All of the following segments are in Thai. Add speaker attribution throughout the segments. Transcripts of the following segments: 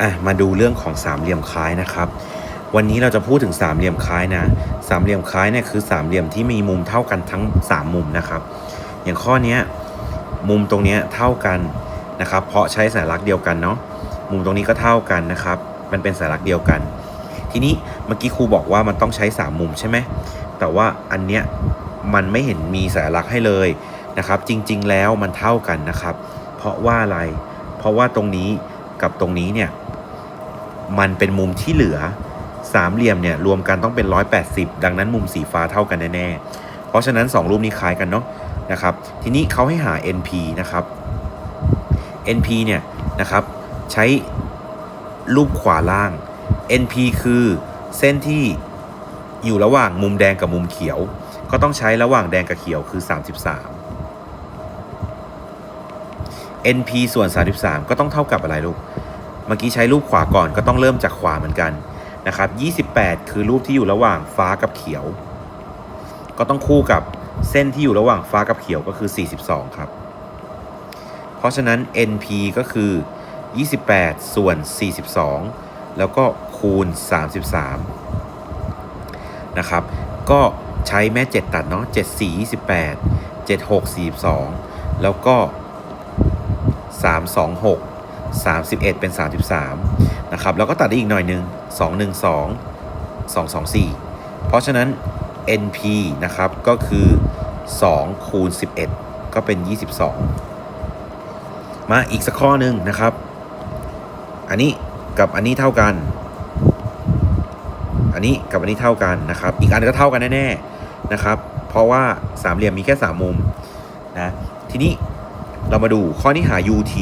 Speaker 1: อะมาดูเรื่องของสามเหลี่ยมคล้ายนะครับ วันนี้เราจะพูดถึงสามเหลี่ยมคล้ายนะสามเหลี่ยมคล้ายเนี่ยคือสามเหลี่ยมที่มีมุมเท่ากันทั้งสามมุมนะครับ อย่างข้อนี้มุมตรงนี้เท่ากันนะครับ เพราะใช้สัญลักษณ์เดียวกันเนาะมุมตรงนี้ก็เท่ากันนะครับ มันเป็นสัญลักษณ์เดียวกัน ทีนี้เมื่อกี้ครูบอกว่ามันต้องใช้สามมุมใช่ไหมแต่ว่าอันเนี้ยมันไม่เห็นมีสัญลักษณ์ให้เลยนะครับ จริง ๆ แล้วมันเท่ากันนะครับ เพราะว่าอะไร เพราะว่าตรงนี้กับตรงนี้เนี่ย มันเป็นมุมที่เหลือสามเหลี่ยมเนี่ยรวมกันต้องเป็น 180 ดังนั้นมุมสีฟ้าเท่ากันแน่ๆ เพราะฉะนั้น 2 รูปนี้คล้ายกันเนาะนะครับ ทีนี้เขาให้หา NP นะครับ NP เนี่ยนะครับใช้รูปขวาล่าง NP คือเส้นที่อยู่ระหว่างมุมแดงกับมุมเขียว ก็ต้องใช้ระหว่างแดงกับเขียวคือ 33 NP ส่วน 33 ก็ต้องเท่ากับอะไรลูก เมื่อกี้ใช้รูปขวาก่อนก็ต้องเริ่มจากขวาเหมือนกันนะครับ 28 คือรูปที่อยู่ระหว่างฟ้ากับเขียว ก็ต้องคู่กับเส้นที่อยู่ระหว่างฟ้ากับเขียวก็คือ 42 ครับ เพราะฉะนั้น NP ก็คือ 28 ส่วน 42 แล้วก็คูณ 33 นะครับ ก็ใช้แม่ 7 ตัดเนาะ 74 28 76 42 แล้วก็ 326 31 เป็น 33 นะครับ แล้วก็ตัดได้อีกหน่อยหนึ่ง212 224 เพราะฉะนั้น NP นะครับ ก็คือ2คูณ11 ก็เป็น 22 มาอีกสักข้อหนึ่งนะครับ อันนี้กับอันนี้เท่ากัน อันนี้กับอันนี้เท่ากันนะครับ อีกอันก็เท่ากันแน่ๆนะครับ เพราะว่าสามเหลี่ยมมีแค่ 3 มุมนะ ทีนี้เรามาดูข้อนี้หา UT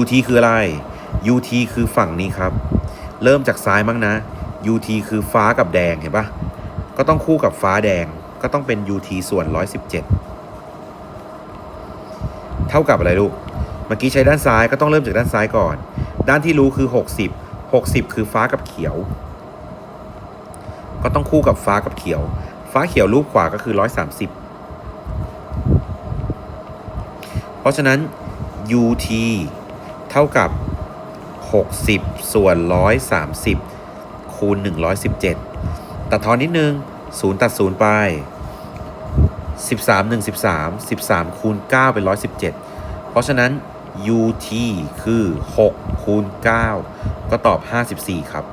Speaker 1: UT คืออะไร UT คือฝั่งนี้ครับ เริ่มจากซ้ายมั้งนะ UT คือฟ้ากับแดงเห็นปะก็ต้องคู่กับฟ้าแดงก็ต้องเป็น UT ส่วน 117 เท่ากับอะไรลูก เมื่อกี้ใช้ด้านซ้ายก็ต้องเริ่มจากด้านซ้ายก่อน ด้านที่รู้คือ 60 60 คือฟ้ากับเขียว ก็ต้องคู่กับฟ้ากับเขียว ฟ้าเขียวรูปขวาก็คือ 130 เพราะฉะนั้น UT เท่ากับ 60 ส่วน 130 คูณ 117 ตัดทอนนิดนึง 0 ตัด 0 ไป 13 1 13 13 คูณ 9 เป็น 117 เพราะฉะนั้น UT คือ 6 คูณ 9 ก็ตอบ 54 ครับ